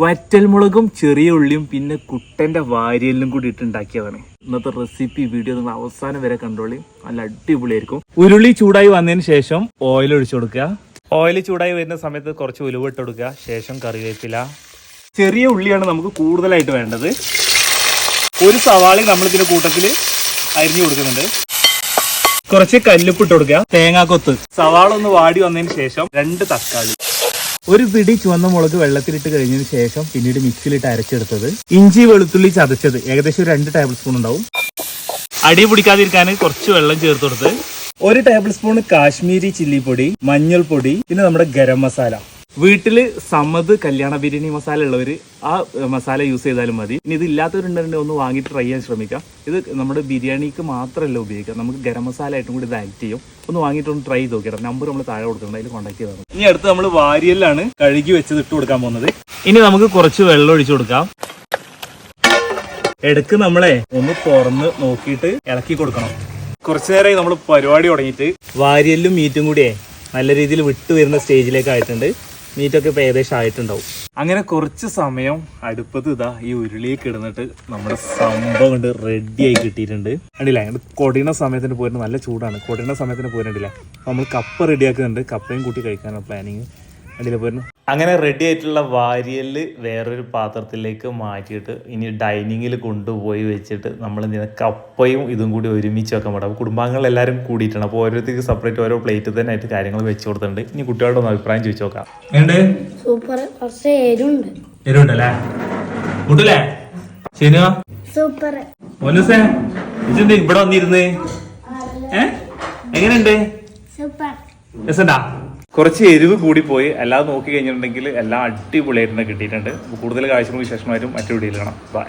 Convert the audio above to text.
വറ്റൽമുളകും ചെറിയ ഉള്ളിയും പിന്നെ കുട്ടന്റെ വാരിയെല്ലാം കൂടി ഇട്ട് ഉണ്ടാക്കിയതാണ് ഇന്നത്തെ റെസിപ്പി വീഡിയോ നിങ്ങൾ അവസാനം വരെ കണ്ടോളി. നല്ല അടിപൊളിയായിരിക്കും. ഉരുളി ചൂടായി വന്നതിന് ശേഷം ഓയിൽ ഒഴിച്ചു കൊടുക്കുക. ഓയിൽ ചൂടായി വരുന്ന സമയത്ത് കുറച്ച് ഉലുവ ഇട്ട് കൊടുക്കുക. ശേഷം കറിവേപ്പില. ചെറിയ ഉള്ളിയാണ് നമുക്ക് കൂടുതലായിട്ട് വേണ്ടത്. ഒരു സവാളി നമ്മൾ ഇതിന്റെ കൂട്ടത്തിൽ അരിഞ്ഞു കൊടുക്കുന്നുണ്ട്. കുറച്ച് കല്ലുപ്പിട്ട് കൊടുക്കുക. തേങ്ങാക്കൊത്ത് സവാള ഒന്ന് വാടി വന്നതിന് ശേഷം രണ്ട് തക്കാളി. ഒരു പിടി ചുവന്ന മുളക് വെള്ളത്തിലിട്ട് കഴിഞ്ഞതിന് ശേഷം പിന്നീട് മിക്സിയിലിട്ട് അരച്ചെടുത്തത് ഇഞ്ചി വെളുത്തുള്ളി ചതച്ചത് ഏകദേശം ഒരു രണ്ട് ടേബിൾ സ്പൂൺ ഉണ്ടാവും. അടി പിടിക്കാതിരിക്കാൻ കുറച്ച് വെള്ളം ചേർത്ത് കൊടുത്ത്. ഒരു ടേബിൾ സ്പൂൺ കാശ്മീരി ചില്ലി പൊടി മഞ്ഞൾപ്പൊടി പിന്നെ നമ്മുടെ ഗരം മസാല. വീട്ടിൽ സമത് കല്യാണ ബിരിയാണി മസാല ഉള്ളവർ ആ മസാല യൂസ് ചെയ്താലും മതി. ഇനി ഇത് ഇല്ലാത്തവരുണ്ടെങ്കിൽ ഒന്ന് വാങ്ങി ട്രൈ ചെയ്യാൻ ശ്രമിക്കാം. ഇത് നമ്മുടെ ബിരിയാണിക്ക് മാത്രമല്ല ഉപയോഗിക്കാം നമുക്ക് ഗരം മസാല ആയിട്ടും കൂടി ഇത് ആക്ട് ചെയ്യും. ഒന്ന് വാങ്ങിയിട്ട് ഒന്ന് ട്രൈ ചെയ്ത് നോക്കിയാൽ നമ്പർ നമ്മൾ താഴെ കൊടുക്കുന്നുണ്ട് അതിൽ കോൺടാക്ട് ചെയ്താൽ ഇനി അടുത്ത് നമ്മൾ വാരിയലാണ് കഴുകി വെച്ചത് ഇട്ട് കൊടുക്കാൻ പോകുന്നത്. ഇനി നമുക്ക് കുറച്ച് വെള്ളം ഒഴിച്ചു കൊടുക്കാം. ഇടയ്ക്ക് നമ്മളെ ഒന്ന് തുറന്ന് നോക്കിയിട്ട് ഇളക്കി കൊടുക്കണം. കുറച്ചു നേരമായി നമ്മൾ പരിപാടി തുടങ്ങിയിട്ട് വാരിയെല്ലും മീറ്റും കൂടിയേ നല്ല രീതിയിൽ വിട്ടു വരുന്ന സ്റ്റേജിലേക്ക് ആയിട്ടുണ്ട്. മീറ്റൊക്കെ ഇപ്പൊ ഏകദേശം ആയിട്ടുണ്ടാവും. അങ്ങനെ കുറച്ച് സമയം അടുപ്പത്ത് ഇതാ ഈ ഉരുളിയൊക്കെ ഇടുന്നിട്ട് നമ്മുടെ സംഭവം കൊണ്ട് റെഡി ആയി കിട്ടിയിട്ടുണ്ട്. കണ്ടില്ല? അങ്ങോട്ട് കൊടിയണ സമയത്തിന് പോരുന്നത് നല്ല ചൂടാണ്. കൊടിയണ സമയത്തിന് പോയിട്ടുണ്ടില്ല നമ്മൾ കപ്പ റെഡിയാക്കുന്നുണ്ട് കപ്പയും കൂട്ടി കഴിക്കാനാണ് പ്ലാനിങ് കണ്ടില്ല പോയിരുന്നു അങ്ങനെ റെഡി ആയിട്ടുള്ള വാരിയൽ വേറൊരു പാത്രത്തിലേക്ക് മാറ്റിയിട്ട് ഇനി ഡൈനിങ്ങിൽ കൊണ്ടുപോയി വെച്ചിട്ട് നമ്മൾ ഇങ്ങനെ കപ്പയും ഇതും കൂടി ഒരുമിച്ച് വെക്കാൻ പാടും. അപ്പോൾ കുടുംബാംഗങ്ങൾ എല്ലാവരും കൂടിയിട്ടാണ്. അപ്പോൾ ഓരോരുത്തർക്ക് സെപ്പറേറ്റ് ഓരോ പ്ലേറ്റ് തന്നെ ആയിട്ട് കാര്യങ്ങൾ വെച്ച് കൊടുത്തിട്ടുണ്ട്. ഇനി കുട്ടികളുടെ ഒന്ന് അഭിപ്രായം ചോദിച്ചു നോക്കാം. സൂപ്പർ കുറച്ച് എരുണ്ട് എരുണ്ടല്ലേ കൂട്ടല്ലേ ശരിയാ? സൂപ്പർ ഇവിടെ വന്നിരുന്നേ? ഏ? എങ്ങനെയുണ്ട്? സൂപ്പർ രസണ്ടാ? കുറച്ച് എരിവ് കൂടി പോയി അല്ലാതെ നോക്കി കഴിഞ്ഞിട്ടുണ്ടെങ്കിൽ എല്ലാം അടിപൊളിയായിട്ടുണ്ട്. കിട്ടിയിട്ടുണ്ട്. കൂടുതൽ കാഴ്ചകൾക്ക് വിശേഷമായിട്ടും മറ്റു വീഡിയോയിൽ കാണാം. ബൈ